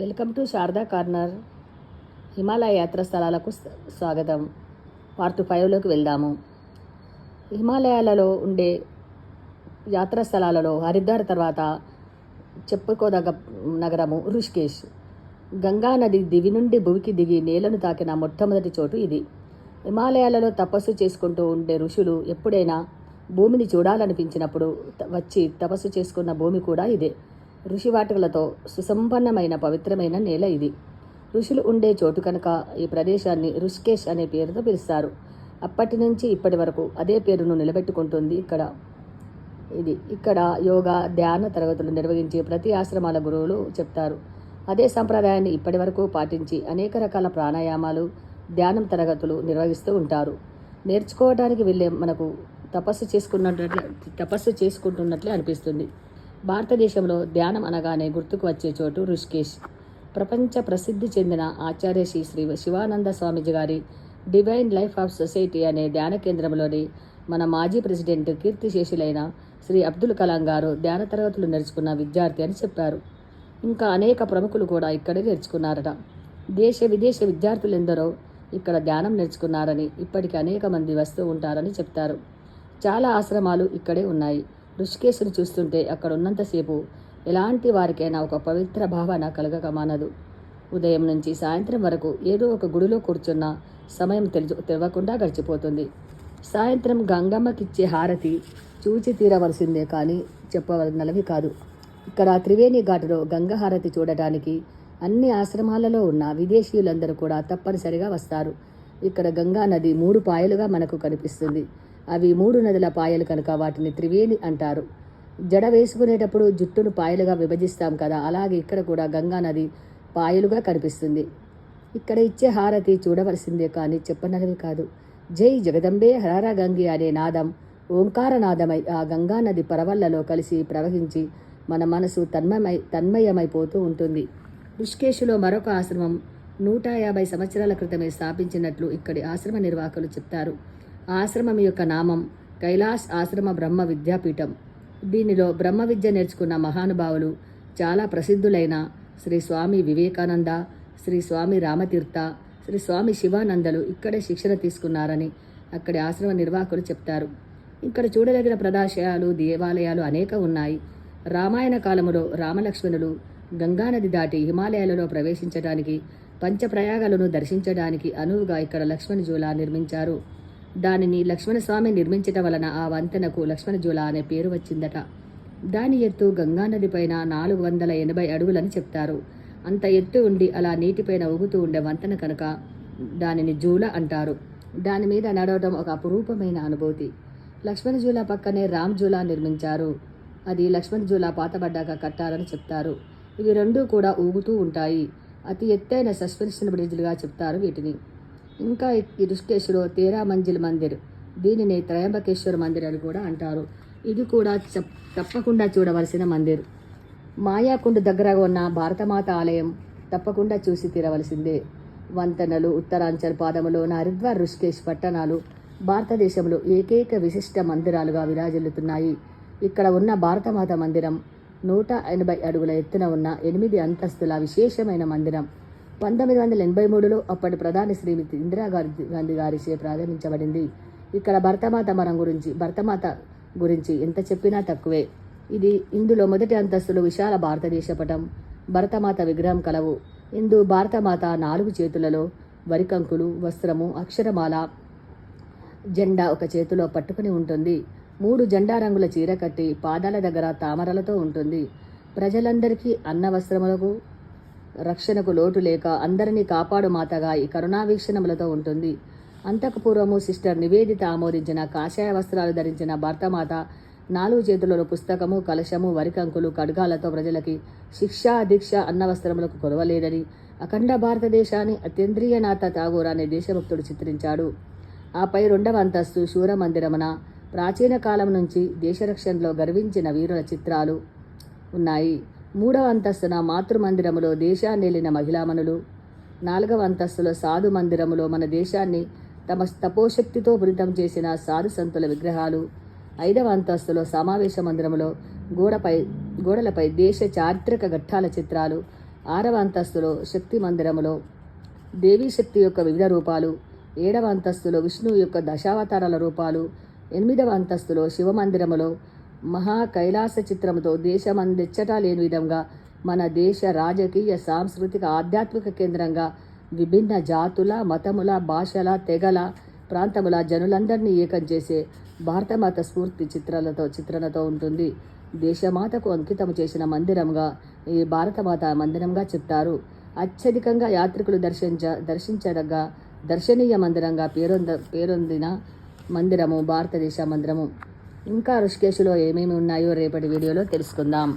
Welcome to Sharada corner. Himalaya యాత్ర స్థలాలకు స్వాగతం. పార్ట్ ఫైవ్లోకి వెళ్దాము. హిమాలయాలలో ఉండే యాత్రా స్థలాలలో హరిద్వార్ తర్వాత చెప్పుకోదగ్గ నగరము ఋషికేష్ గంగా నది దివి నుండి భూమికి దిగి నేలను తాకిన మొట్టమొదటి చోటు ఇది. హిమాలయాలలో తపస్సు చేసుకుంటూ ఉండే ఋషులు ఎప్పుడైనా భూమిని చూడాలనిపించినప్పుడు వచ్చి తపస్సు చేసుకున్న భూమి కూడా ఇదే. ఋషివాటికలతో సుసంపన్నమైన పవిత్రమైన నేల ఇది. ఋషులు ఉండే చోటు కనుక ఈ ప్రదేశాన్ని ఋషికేష్ అనే పేరుతో పిలుస్తారు. అప్పటి నుంచి ఇప్పటి వరకు అదే పేరును నిలబెట్టుకుంటుంది ఇక్కడ. ఇది ఇక్కడ యోగా ధ్యాన తరగతులు నిర్వహించే ప్రతి ఆశ్రమాల గురువులు చెప్తారు. అదే సంప్రదాయాన్ని ఇప్పటి వరకు పాటించి అనేక రకాల ప్రాణాయామాలు ధ్యానం తరగతులు నిర్వహిస్తూ ఉంటారు. నేర్చుకోవడానికి వెళ్ళే మనకు తపస్సు చేసుకున్నట్లు తపస్సు చేసుకుంటున్నట్లే అనిపిస్తుంది. భారతదేశంలో ధ్యానం అనగానే గుర్తుకు వచ్చే చోటు ఋషికేశ్ ప్రపంచ ప్రసిద్ధి చెందిన ఆచార్య శ్రీ శ్రీ శివానంద స్వామీజీ గారి డివైన్ లైఫ్ ఆఫ్ సొసైటీ అనే ధ్యాన కేంద్రంలోని మన మాజీ ప్రెసిడెంట్ కీర్తిశేషులైన శ్రీ అబ్దుల్ కలాం గారు ధ్యాన తరగతులు నేర్చుకున్న విద్యార్థి అని చెప్పారు. ఇంకా అనేక ప్రముఖులు కూడా ఇక్కడే నేర్చుకున్నారట. దేశ విదేశ విద్యార్థులెందరో ఇక్కడ ధ్యానం నేర్చుకున్నారని ఇప్పటికి అనేక మంది వస్తూ ఉంటారని చెప్తారు. చాలా ఆశ్రమాలు ఇక్కడే ఉన్నాయి. ఋషికేశుని చూస్తుంటే అక్కడ ఉన్నంతసేపు ఎలాంటి వారికైనా ఒక పవిత్ర భావన కలగక మానదు. ఉదయం నుంచి సాయంత్రం వరకు ఏదో ఒక గుడిలో కూర్చున్న సమయం తెలుసు తెలవకుండా గడిచిపోతుంది. సాయంత్రం గంగమ్మకిచ్చే హారతి చూచి తీరవలసిందే కానీ చెప్పవలనవి కాదు. ఇక్కడ త్రివేణి ఘాటులో గంగహారతి చూడటానికి అన్ని ఆశ్రమాలలో ఉన్న విదేశీయులందరూ కూడా తప్పనిసరిగా వస్తారు. ఇక్కడ గంగా నది మూడు పాయలుగా మనకు కనిపిస్తుంది. అవి మూడు నదుల పాయలు కనుక వాటిని త్రివేణి అంటారు. జడ వేసుకునేటప్పుడు జుట్టును పాయలుగా విభజిస్తాం కదా అలాగే ఇక్కడ కూడా గంగా నది పాయలుగా కనిపిస్తుంది. ఇక్కడ ఇచ్చే హారతి చూడవలసిందే కానీ చెప్పనవి కాదు. జై జగదంబే హరార గంగి అనే నాదం ఓంకారనాదమై ఆ గంగా నది పరవళ్ళలో కలిసి ప్రవహించి మన మనసు తన్మయమై తన్మయమైపోతూ ఉంటుంది. ఋషికేశ్లో మరొక ఆశ్రమం నూట యాభై సంవత్సరాల క్రితమే స్థాపించినట్లు ఇక్కడి ఆశ్రమ నిర్వాహకులు చెప్తారు. ఆశ్రమం యొక్క నామం కైలాస్ ఆశ్రమ బ్రహ్మ విద్యాపీఠం. దీనిలో బ్రహ్మ విద్య నేర్చుకున్న మహానుభావులు చాలా ప్రసిద్ధులైన శ్రీ స్వామి వివేకానంద శ్రీ స్వామి రామతీర్థ శ్రీ స్వామి శివానందలు ఇక్కడే శిక్షణ తీసుకున్నారని అక్కడి ఆశ్రమ నిర్వాహకులు చెప్తారు. ఇక్కడ చూడదగిన ప్రదాశయాలు దేవాలయాలు అనేక ఉన్నాయి. రామాయణ కాలములో రామలక్ష్మణులు గంగానది దాటి హిమాలయాలలో ప్రవేశించడానికి పంచప్రయాగాలను దర్శించడానికి అనువుగా ఇక్కడ లక్ష్మణజూల నిర్మించారు. దానిని లక్ష్మణస్వామి నిర్మించటం వలన ఆ వంతెనకు లక్ష్మణజూల అనే పేరు వచ్చిందట. దాని ఎత్తు గంగానది పైన నాలుగు వందల ఎనభై అడుగులని చెప్తారు. అంత ఎత్తు ఉండి అలా నీటిపైన ఊగుతూ ఉండే వంతెన కనుక దానిని జూల అంటారు. దాని మీద నడవడం ఒక అపురూపమైన అనుభూతి. లక్ష్మణ జూల పక్కనే రామ్ జూలా నిర్మించారు. అది లక్ష్మణ జూలా పాతబడ్డాక కట్టారని చెప్తారు. ఇవి రెండూ కూడా ఊగుతూ ఉంటాయి. అతి ఎత్తైన సస్పెన్షన్ బ్రిడ్జ్లుగా చెప్తారు వీటిని. ఇంకా ఈ ఋషికేశ్లో తేరా మంజిల్ మందిర్. దీనిని త్రయంబకేశ్వర మందిర్ అని కూడా అంటారు. ఇది కూడా తప్పకుండా చూడవలసిన మందిర్. మాయాకుండ దగ్గర ఉన్న భారతమాత ఆలయం తప్పకుండా చూసి తీరవలసిందే. వంతెనలు ఉత్తరాంచల్ పాదములోని హరిద్వార్ ఋషికేశ్ పట్టణాలు భారతదేశంలో ఏకైక విశిష్ట మందిరాలుగా విరాజిల్లుతున్నాయి. ఇక్కడ ఉన్న భారతమాత మందిరం నూట ఎనభై అడుగుల ఎత్తున ఉన్న ఎనిమిది అంతస్తుల విశేషమైన మందిరం. పంతొమ్మిది వందల ఎనభై మూడులో అప్పటి ప్రధాని శ్రీమతి ఇందిరాగాంధీ గాంధీ గారిచే ప్రారంభించబడింది. ఇక్కడ భరతమాత మనం గురించి భరతమాత గురించి ఎంత చెప్పినా తక్కువే. ఇది ఇందులో మొదటి అంతస్తులు విశాల భారతదేశ పటం భరతమాత విగ్రహం కలవు. ఇందు భారతమాత నాలుగు చేతులలో వరికంకులు వస్త్రము అక్షరమాల జెండా ఒక చేతిలో పట్టుకుని ఉంటుంది. మూడు జెండా రంగుల చీర కట్టి పాదాల దగ్గర తామరలతో ఉంటుంది. ప్రజలందరికీ అన్న వస్త్రములకు రక్షణకు లోటు లేక అందరినీ కాపాడు మాతగా ఈ కరుణావీక్షణములతో ఉంటుంది. అంతకు పూర్వము సిస్టర్ నివేదిత ఆమోదించిన కాషాయ వస్త్రాలు ధరించిన భర్తమాత నాలుగు చేతులలో పుస్తకము కలశము వరికంకులు ఖడ్గాలతో ప్రజలకి శిక్షా దీక్ష అన్న వస్త్రములకు కొరవలేదని అఖండ భారతదేశాన్ని అతేంద్రియనాథ ఠాగూర్ అనే దేశభక్తుడు చిత్రించాడు. ఆపై రెండవ అంతస్తు శూరమందిరమున ప్రాచీన కాలం నుంచి దేశరక్షణలో గర్వించిన వీరుల చిత్రాలు ఉన్నాయి. మూడవ అంతస్తున మాతృమందిరములో దేశాన్ని వెళ్ళిన మహిళామణులు. నాలుగవ అంతస్తులో సాధు మందిరములో మన దేశాన్ని తమ తపోశక్తితో పురితం చేసిన సాధు సంతుల విగ్రహాలు. ఐదవ అంతస్తులో సమావేశ మందిరములో గోడపై గోడలపై దేశ చారిత్రక ఘట్టాల చిత్రాలు. ఆరవ అంతస్తులో శక్తి మందిరములో దేవీ శక్తి యొక్క వివిధ రూపాలు. ఏడవ అంతస్తులో విష్ణువు యొక్క దశావతారాల రూపాలు. ఎనిమిదవ అంతస్తులో శివమందిరములో మహా కైలాస చిత్రముతో దేశమందెచ్చటా లేని విధంగా మన దేశ రాజకీయ సాంస్కృతిక ఆధ్యాత్మిక కేంద్రంగా విభిన్న జాతుల మతముల భాషల తెగల ప్రాంతముల జనులందరినీ ఏకం చేసే భారతమాత స్ఫూర్తి చిత్రాలతో చిత్రణతో ఉంటుంది. దేశమాతకు అంకితం చేసిన మందిరంగా ఈ భారతమాత మందిరంగా చెప్తారు. అత్యధికంగా యాత్రికులు దర్శించ దర్శించదగ్గ దర్శనీయ మందిరంగా పేరొంద పేరొందిన మందిరము భారతదేశ మందిరము. ఇంకా ఋషికేశ్లో ఏమేమి ఉన్నాయో రేపటి వీడియోలో తెలుసుకుందాం.